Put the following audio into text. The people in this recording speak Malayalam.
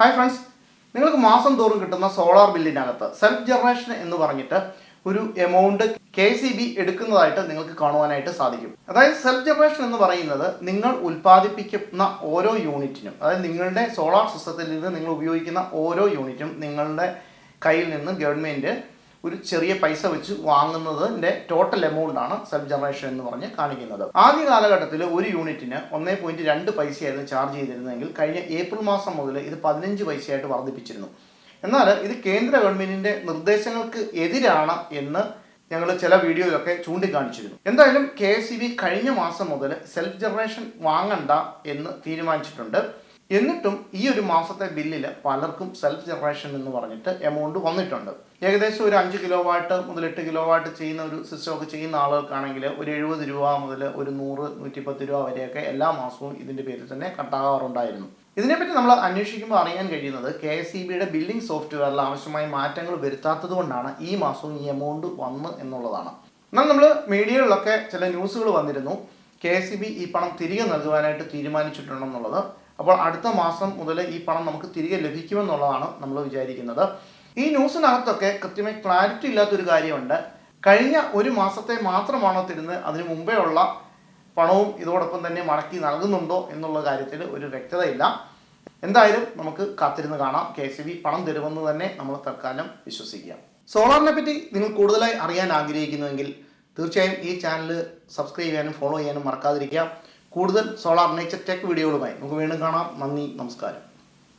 ഹായ് ഫ്രണ്ട്സ് നിങ്ങൾക്ക് മാസം തോറും കിട്ടുന്ന സോളാർ ബില്ലിനകത്ത് സെൽഫ് ജനറേഷൻ എന്ന് പറഞ്ഞിട്ട് ഒരു എമൗണ്ട് കെ സി ബി എടുക്കുന്നതായിട്ട് നിങ്ങൾക്ക് കാണുവാനായിട്ട് സാധിക്കും. അതായത് സെൽഫ് ജനറേഷൻ എന്ന് പറയുന്നത് നിങ്ങൾ ഉൽപ്പാദിപ്പിക്കുന്ന ഓരോ യൂണിറ്റിനും അതായത് നിങ്ങളുടെ സോളാർ സിസ്റ്റത്തിൽ നിന്ന് നിങ്ങൾ ഉപയോഗിക്കുന്ന ഓരോ യൂണിറ്റും നിങ്ങളുടെ കയ്യിൽ നിന്ന് ഗവൺമെന്റ് ഒരു ചെറിയ പൈസ വെച്ച് വാങ്ങുന്നതിന്റെ ടോട്ടൽ എമൗണ്ടാണ് സെൽഫ് ജനറേഷൻ എന്ന് പറഞ്ഞ് കാണിക്കുന്നത്. ആദ്യ കാലഘട്ടത്തിൽ ഒരു യൂണിറ്റിന് ഒന്നേ പോയിന്റ് രണ്ട് പൈസയായിരുന്നു ചാർജ് ചെയ്തിരുന്നതെങ്കിൽ കഴിഞ്ഞ ഏപ്രിൽ മാസം മുതൽ ഇത് പതിനഞ്ച് പൈസയായിട്ട് വർദ്ധിപ്പിച്ചിരുന്നു. എന്നാൽ ഇത് കേന്ദ്ര ഗവൺമെന്റിന്റെ നിർദ്ദേശങ്ങൾക്ക് എതിരാണ് എന്ന് ഞങ്ങൾ ചില വീഡിയോയിലൊക്കെ ചൂണ്ടിക്കാണിച്ചിരുന്നു. എന്തായാലും കെ കഴിഞ്ഞ മാസം മുതൽ സെൽഫ് ജനറേഷൻ വാങ്ങണ്ട എന്ന് തീരുമാനിച്ചിട്ടുണ്ട്. എന്നിട്ടും ഈ ഒരു മാസത്തെ ബില്ലിൽ പലർക്കും സെൽഫ് ജനറേഷൻ എന്ന് പറഞ്ഞിട്ട് എമൗണ്ട് വന്നിട്ടുണ്ട്. ഏകദേശം ഒരു അഞ്ച് കിലോ വാട്ട് മുതൽ എട്ട് കിലോ വാട്ട് ചെയ്യുന്ന ഒരു സിസ്റ്റം ഒക്കെ ചെയ്യുന്ന ആളുകൾക്കാണെങ്കിൽ ഒരു എഴുപത് രൂപ മുതൽ ഒരു നൂറ് നൂറ്റിപ്പത്ത് രൂപ വരെയൊക്കെ എല്ലാ മാസവും ഇതിന്റെ പേരിൽ തന്നെ കട്ടാകാറുണ്ടായിരുന്നു. ഇതിനെപ്പറ്റി നമ്മൾ അന്വേഷിക്കുമ്പോൾ അറിയാൻ കഴിയുന്നത് കെ എസ് ഇ ബിയുടെ ബില്ലിംഗ് സോഫ്റ്റ്വെയറിൽ ആവശ്യമായ മാറ്റങ്ങൾ വരുത്താത്തത് കൊണ്ടാണ് ഈ മാസവും ഈ എമൗണ്ട് വന്ന് എന്നുള്ളതാണ്. എന്നാൽ നമ്മൾ മീഡിയകളിലൊക്കെ ചില ന്യൂസുകൾ വന്നിരുന്നു. കെ എസ് ബി ഈ പണം തിരികെ നൽകുവാനായിട്ട് തീരുമാനിച്ചിട്ടുണ്ടെന്നുള്ളത്. അപ്പോൾ അടുത്ത മാസം മുതൽ ഈ പണം നമുക്ക് തിരികെ ലഭിക്കുമെന്നുള്ളതാണ് നമ്മൾ വിചാരിക്കുന്നത്. ഈ ന്യൂസിനകത്തൊക്കെ കൃത്യമായി ക്ലാരിറ്റി ഇല്ലാത്തൊരു കാര്യമുണ്ട്. കഴിഞ്ഞ ഒരു മാസത്തെ മാത്രമാണോ തരുന്നത് അതിനു മുമ്പേ ഉള്ള പണവും ഇതോടൊപ്പം തന്നെ മടക്കി നൽകുന്നുണ്ടോ എന്നുള്ള കാര്യത്തിൽ ഒരു വ്യക്തതയില്ല. എന്തായാലും നമുക്ക് കാത്തിരുന്ന് കാണാം. കെ എസ് ബി പണം തരുമെന്ന് തന്നെ നമ്മൾ തൽക്കാലം വിശ്വസിക്കാം. സോളാറിനെ പറ്റി നിങ്ങൾ കൂടുതലായി അറിയാൻ ആഗ്രഹിക്കുന്നുവെങ്കിൽ തീർച്ചയായും ഈ ചാനൽ സബ്സ്ക്രൈബ് ചെയ്യാനും ഫോളോ ചെയ്യാനും മറക്കാതിരിക്കുക. കൂടുതൽ സോളാർ നേച്ചർ ടെക് വീഡിയോകളുമായി നമുക്ക് വീണ്ടും കാണാം. നന്ദി നമസ്കാരം.